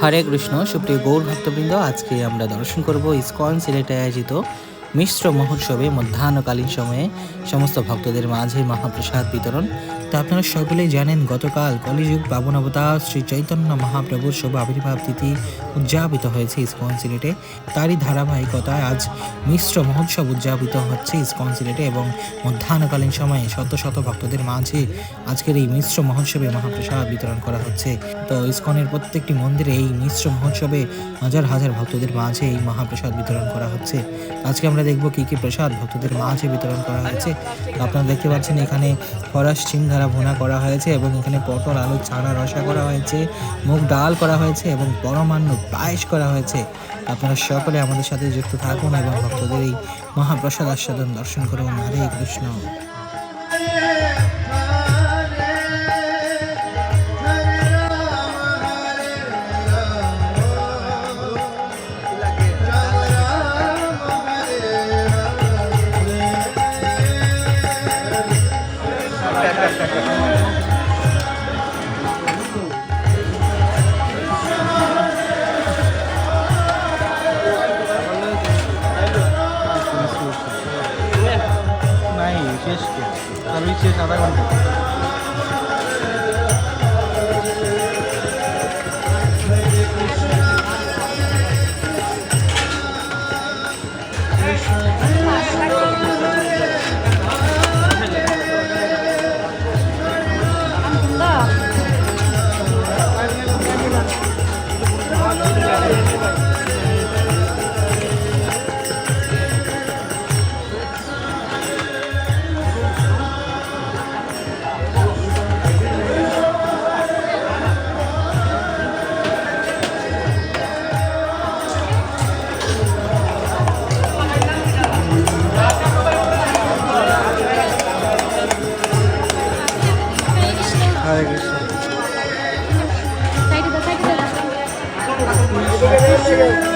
হরে কৃষ্ণ, সুপ্রিয় গৌর ভক্তবৃন্দ, আজকে আমরা দর্শন করব ইসকন সিলেটে আয়োজিত মিশ্র মহোৎসবে মধ্যাহ্নকালীন সময়ে সমস্ত ভক্তদের মাঝে মহাপ্রসাদ বিতরণ। তো আপনারা সকলেই জানেন, গতকাল কলিযুগ পাবন অবতার শ্রী চৈতন্য মহাপ্রভুর শুভ আবির্ভাব তিথি উদযাপিত হয়েছে ইসকন সিলেটে। তারই ধারাবাহিকতায় আজ মিশ্র মহোৎসব উদযাপিত হচ্ছে ইসকন সিলেটে এবং মধ্যাহ্নকালীন সময়ে শত শত ভক্তদের মাঝে আজকের এই মিশ্র মহোৎসবে মহাপ্রসাদ বিতরণ করা হচ্ছে। তো ইসকনের প্রত্যেকটি মন্দিরে এই মিশ্র মহোৎসবে হাজার হাজার ভক্তদের মাঝে এই মহাপ্রসাদ বিতরণ করা হচ্ছে। আজকে আমরা দেখব কি কি প্রসাদ ভক্তদের মাঝে বিতরণ করা হয়েছে। আপনারা দেখতে পাচ্ছেন এখানে ফরাস সিংহারা ভোনা করা হয়েছে এবং এখানে পটল, আলু ছানা রসা করা হয়েছে, মুগ ডাল করা হয়েছে এবং পরমান্ন পায়েস করা হয়েছে। আপনারা সকলে আমাদের সাথে যুক্ত থাকুন এবং ভক্তদের এই মহাপ্রসাদ আস্বাদন দর্শন করুন। হরে কৃষ্ণ। নাই শেষ সার্ভিস শেষ আধা ঘণ্টা Hallelujah.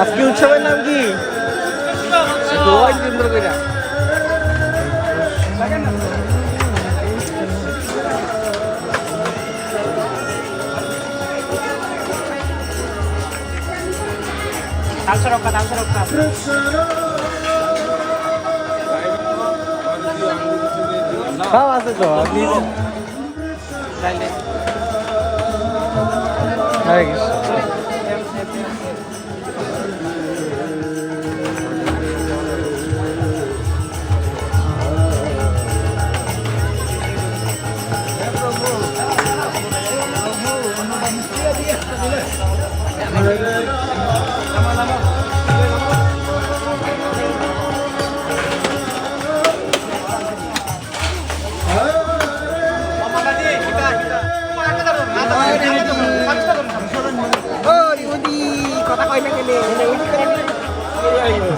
আজকে উৎসবের নাম কি? গোয়া কেন্দ্র করে আছে তো